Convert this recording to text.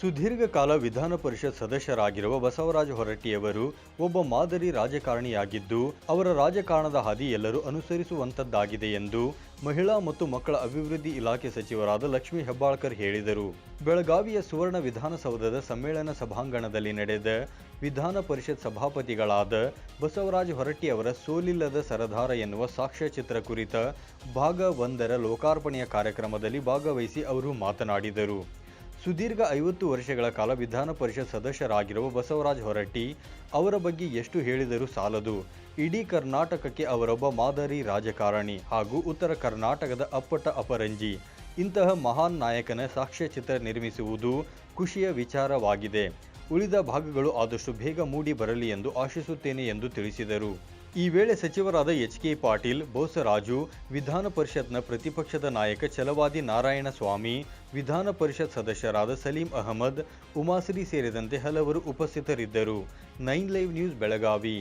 ಸುದೀರ್ಘ ಕಾಲ ವಿಧಾನ ಪರಿಷತ್ ಸದಸ್ಯರಾಗಿರುವ ಬಸವರಾಜ ಹೊರಟ್ಟಿಯವರು ಒಬ್ಬ ಮಾದರಿ ರಾಜಕಾರಣಿಯಾಗಿದ್ದು, ಅವರ ರಾಜಕಾರಣದ ಹಾದಿ ಎಲ್ಲರೂ ಅನುಸರಿಸುವಂತದ್ದಾಗಿದೆ ಎಂದು ಮಹಿಳಾ ಮತ್ತು ಮಕ್ಕಳ ಅಭಿವೃದ್ಧಿ ಇಲಾಖೆ ಸಚಿವರಾದ ಲಕ್ಷ್ಮೀ ಹೆಬ್ಬಾಳ್ಕರ್ ಹೇಳಿದರು. ಬೆಳಗಾವಿಯ ಸುವರ್ಣ ವಿಧಾನಸೌಧದ ಸಮ್ಮೇಳನ ಸಭಾಂಗಣದಲ್ಲಿ ನಡೆದ ವಿಧಾನ ಪರಿಷತ್ ಸಭಾಪತಿಗಳಾದ ಬಸವರಾಜ ಹೊರಟ್ಟಿ ಅವರ ಸೋಲಿಲ್ಲದ ಸರದಾರ ಎನ್ನುವ ಸಾಕ್ಷ್ಯಚಿತ್ರ ಕುರಿತ ಭಾಗ ಒಂದರ ಲೋಕಾರ್ಪಣೆಯ ಕಾರ್ಯಕ್ರಮದಲ್ಲಿ ಭಾಗವಹಿಸಿ ಅವರು ಮಾತನಾಡಿದರು. ಸುದೀರ್ಘ ಐವತ್ತು ವರ್ಷಗಳ ಕಾಲ ವಿಧಾನ ಪರಿಷತ್ ಸದಸ್ಯರಾಗಿರುವ ಬಸವರಾಜ ಹೊರಟ್ಟಿ ಅವರ ಬಗ್ಗೆ ಎಷ್ಟು ಹೇಳಿದರೂ ಸಾಲದು. ಇಡೀ ಕರ್ನಾಟಕಕ್ಕೆ ಅವರೊಬ್ಬ ಮಾದರಿ ರಾಜಕಾರಣಿ ಹಾಗೂ ಉತ್ತರ ಕರ್ನಾಟಕದ ಅಪ್ಪಟ ಅಪರಂಜಿ. ಇಂತಹ ಮಹಾನ್ ನಾಯಕನ ಸಾಕ್ಷ್ಯಚಿತ್ರ ನಿರ್ಮಿಸುವುದು ಖುಷಿಯ ವಿಚಾರವಾಗಿದೆ. ಉಳಿದ ಭಾಗಗಳು ಆದಷ್ಟು ಬೇಗ ಮೂಡಿ ಬರಲಿ ಎಂದು ಆಶಿಸುತ್ತೇನೆ ಎಂದು ತಿಳಿಸಿದರು. ಈ ವೇಳೆ ಸಚಿವರಾದ ಎಚ್ ಕೆ ಪಾಟೀಲ್, ಬೋಸರಾಜು, ವಿಧಾನ ಪರಿಷತ್ನ ಪ್ರತಿಪಕ್ಷದ ನಾಯಕ ಛಲವಾದಿ ನಾರಾಯಣಸ್ವಾಮಿ ವಿಧಾನ ಪರಿಷತ್ ಸದಸ್ಯರಾದ ಸಲೀಂ ಅಹಮದ್ ಉಮಾಸಿರಿ ಸೇರಿದಂತೆ ಹಲವರು ಉಪಸ್ಥಿತರಿದ್ದರು. Nine live news Belagavi.